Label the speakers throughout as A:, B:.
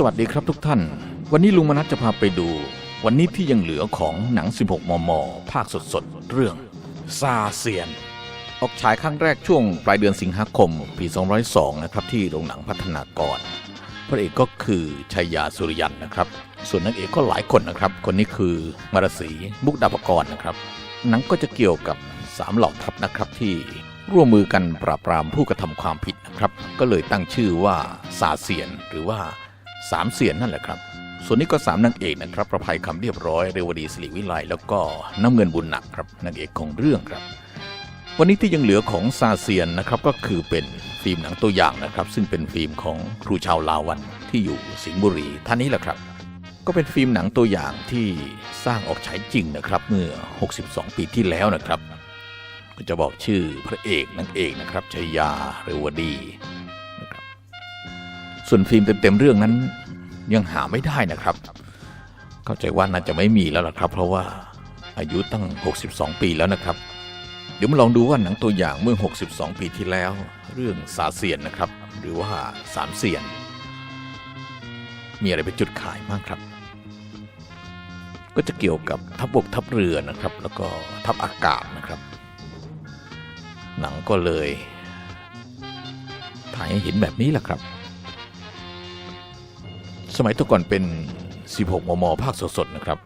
A: สวัสดีครับทุกท่าน วันนี้ลุงมนัสจะพาไปดู วันนี้ที่ยังเหลือของหนัง 16 มม ภาคสดๆ เรื่อง ซาเซียน ออกฉายครั้งแรกช่วงปลายเดือนสิงหาคม ปี 202 นะครับ ที่โรงหนังพัฒนากร พระเอกก็คือชัยยาสุริยันนะครับ ส่วนนางเอกก็หลายคนนะครับ คนนี้คือมารสีมุกดาปกรนะครับ หนังก็จะเกี่ยวกับสามเหล่าทัพนะครับที่ร่วมมือกันปราบปรามผู้กระทำความผิดนะครับ ก็เลยตั้งชื่อว่าซาเซียนหรือว่า สามเสียนนั่นแหละครับ ส่วนนี้ก็สามนางเอกนะครับ ประภัยคำเรียบร้อย เรวดีสิริวิไลแล้วก็น้ำเงินบุญหนักครับนางเอกของเรื่องครับ วันนี้ที่ยังเหลือของซาเซียนนะครับก็คือเป็นฟิล์มหนังตัวอย่างนะครับ ซึ่งเป็นฟิล์มของครูชาวลาวันที่อยู่สิงห์บุรีท่านนี้แหละครับ ก็เป็นฟิล์มหนังตัวอย่างที่สร้างออกฉายจริงนะครับ เมื่อ 62 ปีที่แล้วนะครับ ก็จะบอกชื่อพระเอกนางเอกนะครับชัยยาเรวดี ส่วนฟิล์มเต็มๆเรื่องนั้น ยังหาไม่ได้นะครับ เข้าใจว่าน่าจะไม่มีแล้วล่ะครับ เพราะว่าอายุตั้ง 62 ปีแล้วนะครับ เดี๋ยวมาลองดูว่าหนังตัวอย่างเมื่อ 62 ปีที่แล้ว เรื่องสาเสียนนะครับ หรือว่าสามเสียน มีอะไรเป็นจุดขายบ้างครับก็จะเกี่ยวกับทัพบกทัพเรือนะครับ แล้วก็ทัพอากาศนะครับ หนังก็เลยถ่ายให้เห็นแบบนี้แหละครับ สมัยแตะก่อนเป็น 16 มม ภาคสดๆ นะครับ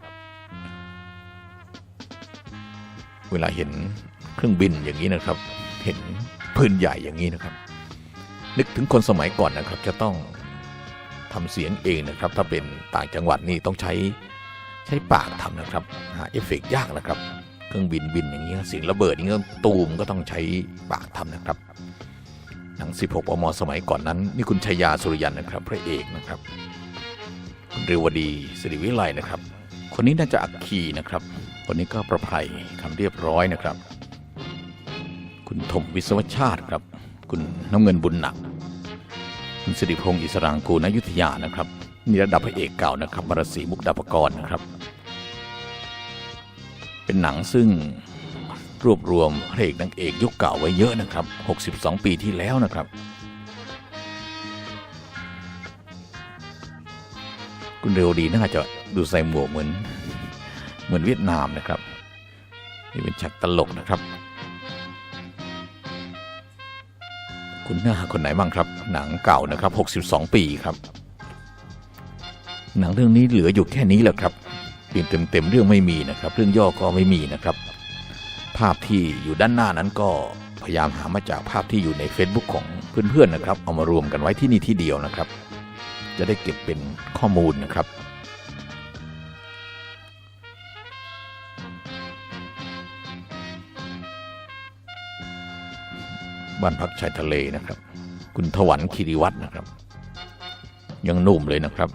A: เวลาเห็นเครื่องบินอย่างนี้นะครับ เห็นพื้นใหญ่อย่างนี้นะครับ นึกถึงคนสมัยก่อนนะครับ จะต้องทำเสียงเองนะครับ ถ้าเป็นต่างจังหวัดนี่ต้องใช้ใช้ปากทำนะครับ หาเอฟเฟกต์ยากนะครับ เครื่องบินบินอย่างนี้เสียงระเบิดอย่างนี้ตูมก็ต้องใช้ปากทำนะครับหนัง 16 อม สมัยก่อนนั้น นี่คุณชายาสุริยันนะครับ พระเอกนะครับ เรวดีสิริวิไลนะครับ คนนี้น่าจะอักคีนะครับ คนนี้ก็ประภัยคำเรียบร้อยนะครับ คุณถมวิศวชาติครับ คุณน้ำเงินบุญหนัก คุณสิริพงศ์อิสรางกูลอยุทธยานะครับนี่ระดับพระเอกเก่านะครับมรสีมุกดาปกรณ์นะครับ เป็นหนังซึ่งรวบรวมพระเอกนางเอกยุคเก่าไว้เยอะนะครับ 62 ปีที่แล้วนะครับ เรวดีน่าจะดูใส่หมวกเหมือน เหมือนเวียดนามนะครับ นี่เป็นฉากตลกนะครับ คุณหน้าคนไหนบ้างครับ หนังเก่านะครับ 62 ปีครับ หนังเรื่องนี้เหลืออยู่แค่นี้แหละครับเพียงเต็มๆเรื่องไม่มีนะครับ เรื่องย่อก็ไม่มีนะครับ ภาพที่อยู่ด้านหน้านั้นก็พยายามหามาจากภาพที่อยู่ใน Facebook ของเพื่อนๆนะครับ เอามารวมกันไว้ที่นี่ที่เดียวนะครับ จะได้เก็บเป็นข้อมูลนะครับ บ้านพักชายทะเลนะครับ คุณถวันคีรีวัฒน์นะครับ ยังหนุ่มเลยนะครับ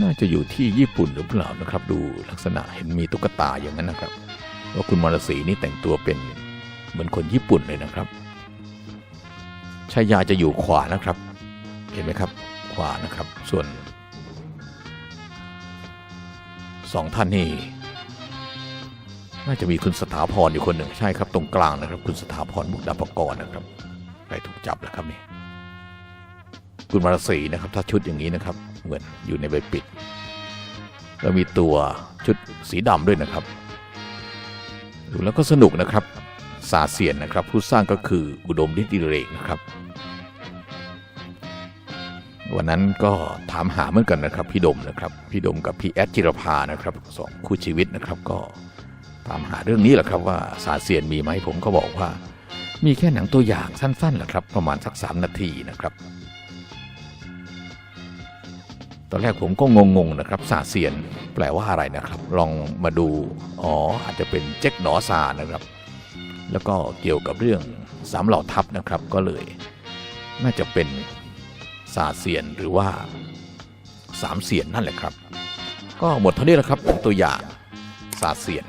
A: น่าจะอยู่ที่ญี่ปุ่นหรือเปล่านะครับ ดูลักษณะเห็นมีตุ๊กตาอย่างนั้นนะครับ ว่าคุณมารสีนี่แต่งตัวเป็นเหมือนคนญี่ปุ่นเลยนะครับ ชายาจะอยู่ขวานะครับ เห็นไหมครับ ขวานะครับ ส่วนสองท่านนี่น่าจะมีคุณสถาพรอยู่คนหนึ่งใช่ครับ ตรงกลางนะครับ คุณสถาพรมุกดาปกรณ์นะครับใครถูกจับแล้วครับนี่คุณมารสีนะครับ ถ้าชุดอย่างนี้นะครับ เหมือนอยู่ในใบปิด แล้วมีตัวชุดสีดำด้วยนะครับ ดูแล้วก็สนุกนะครับ สาเสียนนะครับ ผู้สร้างก็คืออุดมฤทธิเรกนะครับ วันนั้นก็ถามหาเหมือนกันนะครับ พี่ดมนะครับพี่ดมกับพี่แอดจิรภานะครับสองคู่ชีวิตนะครับก็ตามหาเรื่องนี้แหละครับว่าสาเซียนมีไหมผมก็บอกว่า มีแค่หนังตัวอย่างสั้นๆแหละครับ ประมาณสักสามนาทีนะครับตอนแรกผมก็งงๆนะครับสาเซียนแปลว่าอะไรนะครับ ลองมาดู อ๋อ อาจจะเป็นเจ๊กหนอซานะครับ แล้วก็เกี่ยวกับเรื่องสามเหล่าทัพนะครับ ก็เลยน่าจะเป็นสาเสียนหรือว่าสามเสียนนั่นแหละครับ ก็หมดเท่านี้แหละครับตัวอย่างสาเสียน